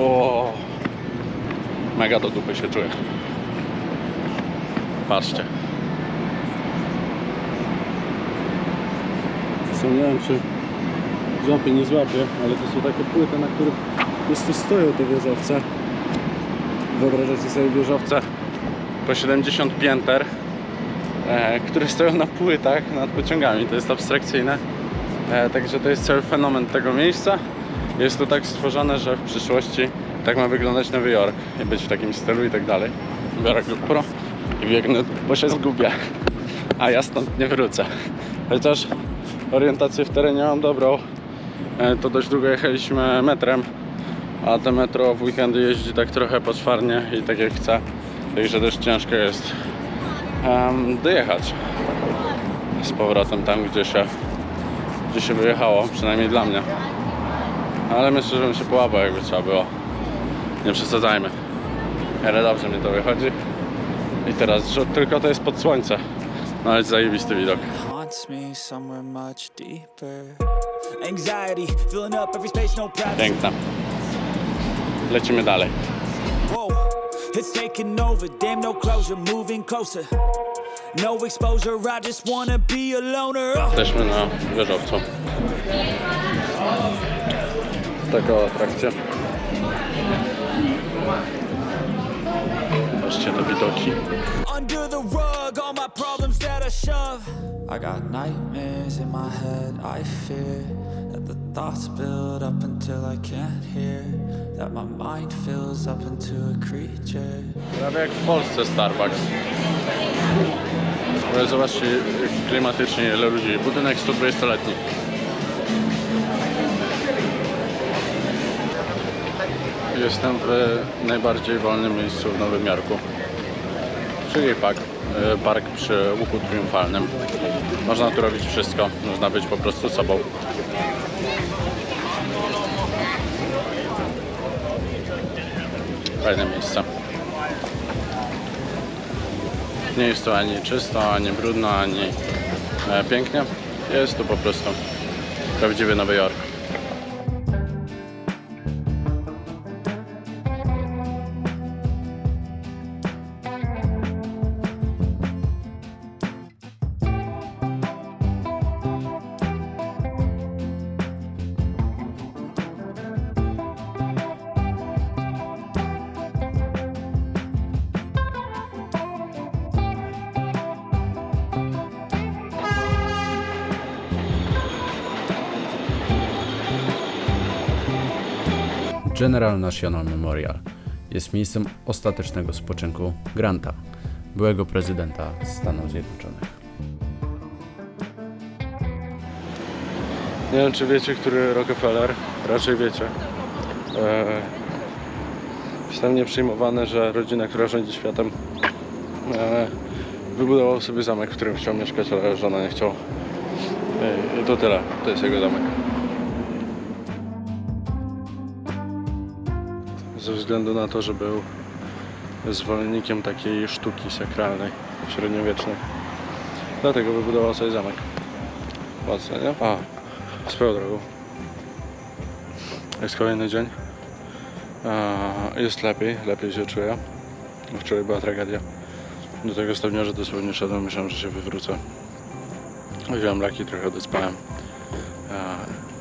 O, mega do dupy się czuję. Patrzcie. Zastanawiałem się, złapię, nie złapię, ale to są takie płyty, na których jest tu stoją te wieżowce. Wyobrażacie sobie wieżowce po 70 pięter, e, które stoją na płytach nad pociągami. To jest abstrakcyjne. E, także to jest cały fenomen tego miejsca. Jest to tak stworzone, że w przyszłości tak ma wyglądać Nowy Jork i być w takim stylu i tak dalej. Biorę GoPro i biegnę, bo się zgubię, a ja stąd nie wrócę. Chociaż orientację w terenie mam dobrą, e, to dość długo jechaliśmy metrem, a te metro w weekendy jeździ tak trochę poczwarnie i tak jak chce, także dość ciężko jest em, dojechać z powrotem tam, gdzie się, gdzie się wyjechało, przynajmniej dla mnie. Ale myślę, że bym się połapał, jakby trzeba było. Nie przesadzajmy. Ale dobrze mi to wychodzi. I teraz rzut, tylko to jest pod słońce. No ale zajebisty widok. no. Piękna. Lecimy dalej. It's taking over. Damn, no closure, moving closer. No exposure, I just wanna be a loner. Jesteśmy na wieżowcu. Taka atrakcja. Patrzcie te widoki. Under the rug, all my problems that I shove. I got nightmares in my head, I fear that the thoughts build up until I can't hear. That my mind fills up into a creature. Prawie jak w Polsce Starbucks. Ale zobaczcie klimatycznie ile ludzi. Budynek 120-letni. Jestem w najbardziej wolnym miejscu w Nowym Jorku. Czyli park, e, park przy Łuku Triumfalnym. Można tu robić wszystko. Można być po prostu sobą. Fajne miejsce. Nie jest to ani czysto, ani brudno, ani e, pięknie. Jest to po prostu prawdziwy Nowy Jork. General National Memorial jest miejscem ostatecznego spoczynku Granta, byłego prezydenta Stanów Zjednoczonych. Nie wiem, czy wiecie, który Rockefeller, raczej wiecie. E, jest że rodzina, która rządzi światem, e, wybudował sobie zamek, w którym chciał mieszkać, ale żona nie chciała. E, I to tyle, to jest jego zamek. Względu na to, że był zwolennikiem takiej sztuki sakralnej, średniowiecznej. Dlatego wybudował sobie zamek. Mocno, nie? A, swoją drogą. Jest kolejny dzień. Jest lepiej, lepiej się czuję. Wczoraj była tragedia. Do tego stopnia, że dosłownie szedłem, myślałem, że się wywrócę. Wziąłem leki, trochę odespałem.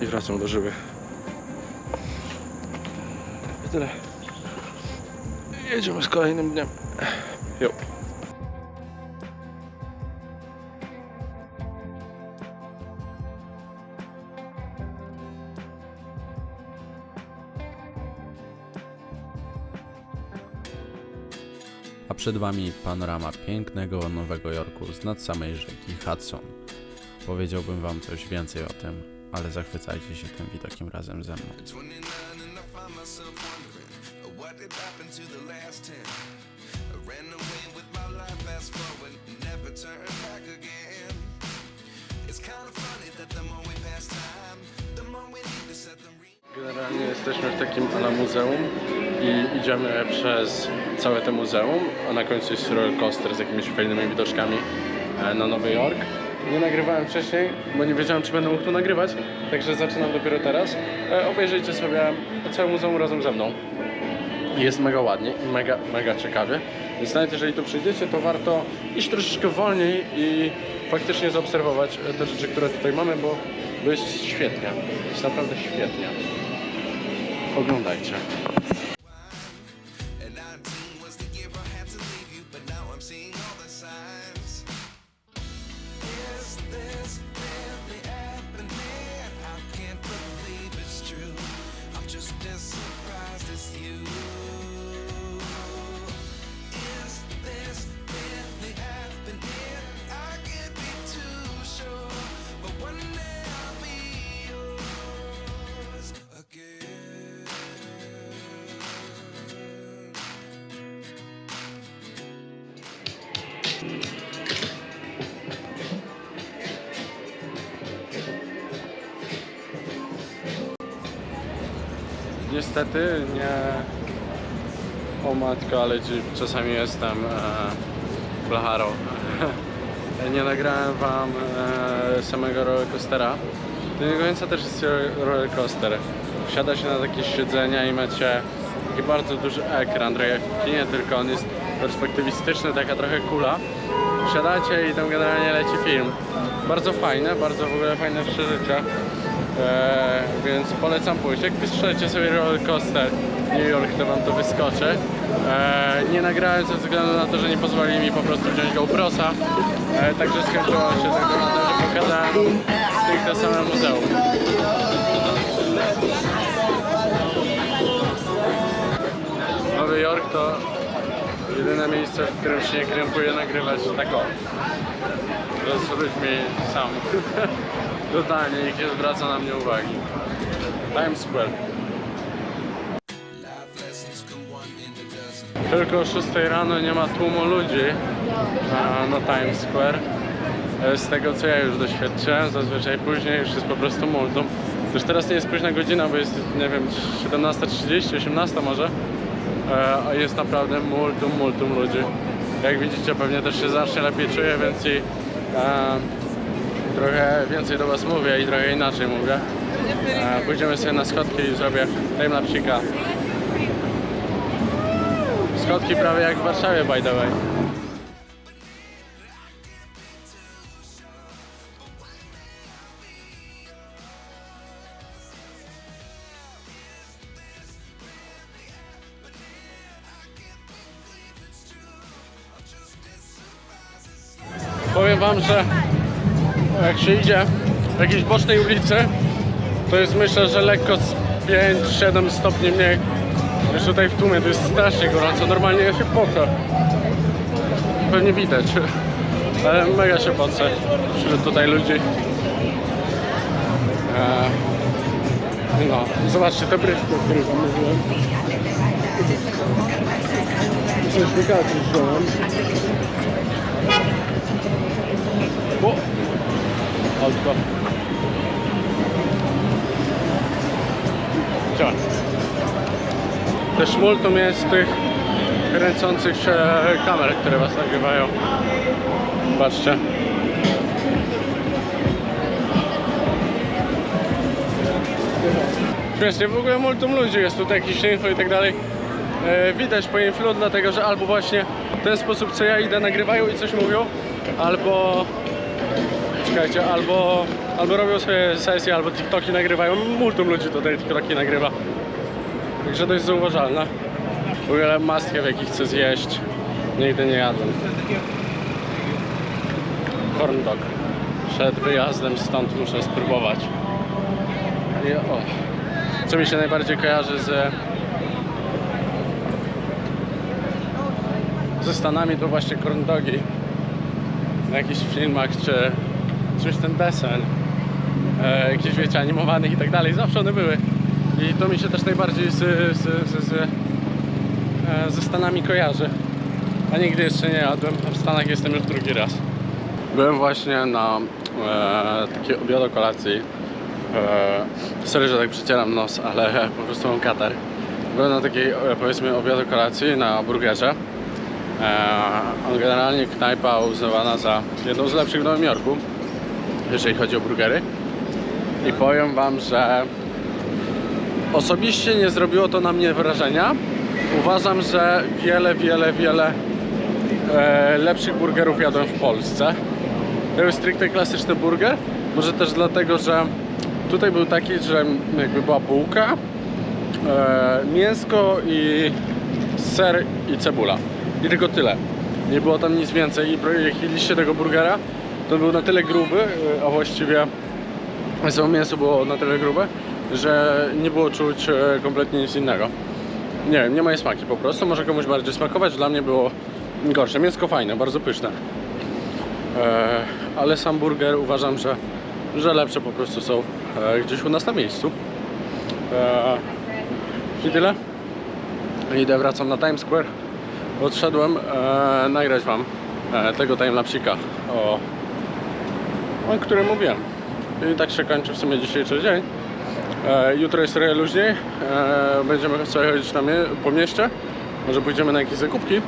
I wracam do żywych. I tyle. Jedziemy z kolejnym dniem. A przed Wami panorama pięknego Nowego Jorku z nad samej rzeki Hudson. Powiedziałbym Wam coś więcej o tym, ale zachwycajcie się tym widokiem razem ze mną. Did happen to the last 10. I ran away with my life, fast forward, never turn back again. It's kind of funny that the more we pass time, the more we need to set the Generalnie jesteśmy w takim ala muzeum i idziemy przez całe to muzeum, a na końcu jest roller coaster z jakimiś fajnymi widoczkami e, na Nowy Jork. Nie nagrywałem wcześniej, bo nie wiedziałem, czy będę mógł tu nagrywać, także zaczynam dopiero teraz. E, Obejrzyjcie sobie całe muzeum razem ze mną. Jest mega ładnie i mega, mega ciekawie. Więc nawet jeżeli tu przyjdziecie, to warto iść troszeczkę wolniej i faktycznie zaobserwować te rzeczy, które tutaj mamy, bo, bo jest świetnie. Jest naprawdę świetnie. Oglądajcie. Niestety nie. O matko, ale czasami jestem e, blacharą. nie nagrałem wam e, samego rollercoastera. Do nie końca też jest ro- rollercoaster. Wsiada się na takie siedzenia i macie taki bardzo duży ekran, trochę jak tylko on jest perspektywistyczny, taka trochę kula. Wsiadacie i tam generalnie leci film. Bardzo fajne, bardzo w ogóle fajne przeżycie. Eee, więc polecam pójść. Jak wystrzelcie sobie roller coaster New York, to wam to wyskoczy. Eee, nie nagrałem ze względu na to, że nie pozwolili mi po prostu wziąć GoProsa. Eee, także skończyło się tak na to, że pokazałem stricte same muzeum. Nowy Jork to jedyne miejsce, w którym się nie krępuje nagrywać tak o. Ludźmi sam. Totalnie nikt nie zwraca na mnie uwagi. Times Square. Tylko o 6 rano nie ma tłumu ludzi na, na Times Square. E, Z tego co ja już doświadczyłem, zazwyczaj później już jest po prostu multum. Już teraz nie jest późna godzina, bo jest, nie wiem, 17.30, 18 może. E, A jest naprawdę multum, multum ludzi. Jak widzicie, pewnie też się znacznie lepiej czuję, więc i e, trochę więcej do Was mówię i trochę inaczej mówię. Pójdziemy sobie na schodki i zrobię timelapsika. Schodki prawie jak w Warszawie, by the way. Powiem wam, że jak się idzie w jakiejś bocznej ulicy, to jest myślę, że lekko z 5-7 stopni mniej niż tutaj w tłumie. To jest strasznie gorąco. Normalnie ja się pocę. Pewnie widać. Ale mega się pocę wśród tutaj ludzi. Eee, no, zobaczcie te bryszki, o których wam mówiłem. Certyfikaty wziąłem. O! Autko. Działa. Też multum jest tych kręcących się kamer, które was nagrywają. Patrzcie. Śmiesznie, w ogóle multum ludzi jest tutaj jakieś info i tak dalej. E, widać po influ, dlatego że albo właśnie w ten sposób co ja idę nagrywają i coś mówią, albo albo, albo robią swoje sesje, albo TikToki nagrywają. Multum ludzi tutaj TikToki nagrywa. Także jest zauważalne. W ogóle w jaki chcę zjeść. Nigdy nie jadłem. Corn dog. Przed wyjazdem stąd muszę spróbować. I o. Co mi się najbardziej kojarzy z ze Stanami to właśnie corn dogi. Na jakichś filmach czy ten desen. E, jakieś wiecie, animowanych i tak dalej. Zawsze one były. I to mi się też najbardziej z, z, z, z, e, ze Stanami kojarzy. A nigdy jeszcze nie jadłem, a w Stanach jestem już drugi raz. Byłem właśnie na e, takiej obiadu kolacji. E, sorry, że tak przecieram nos, ale po prostu mam katar. Byłem na takiej, e, powiedzmy, obiadu kolacji na burgerze. E, generalnie knajpa uznawana za jedną z lepszych w Nowym Jorku, jeżeli chodzi o burgery. I powiem wam, że osobiście nie zrobiło to na mnie wrażenia, Uważam, że wiele, wiele, wiele e, lepszych burgerów jadłem w Polsce. To jest stricte klasyczny burger. Może też dlatego, że tutaj był taki, że jakby była bułka, e, mięsko i ser i cebula. I tylko tyle. Nie było tam nic więcej. I jak tego burgera, to był na tyle gruby, e, a właściwie samo mięso było na tyle grube, że nie było czuć e, kompletnie nic innego. Nie wiem, nie ma jej smaki po prostu. Może komuś bardziej smakować. Dla mnie było gorsze. Mięsko fajne, bardzo pyszne. E, ale sam burger uważam, że, że lepsze po prostu są gdzieś u nas na miejscu. I tyle. Idę, wracam na Times Square. Odszedłem nagrać Wam tego timelapsika, o, o którym mówiłem. I tak się kończy w sumie dzisiejszy dzień. E, jutro jest trochę luźniej. E, będziemy sobie chodzić na mie po mieście. Może pójdziemy na jakieś zakupki.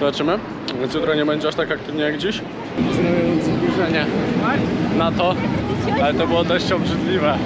Zobaczymy. Więc jutro nie będzie aż tak aktywnie jak dziś. Zrobię zbliżenie na to, ale to było dość obrzydliwe.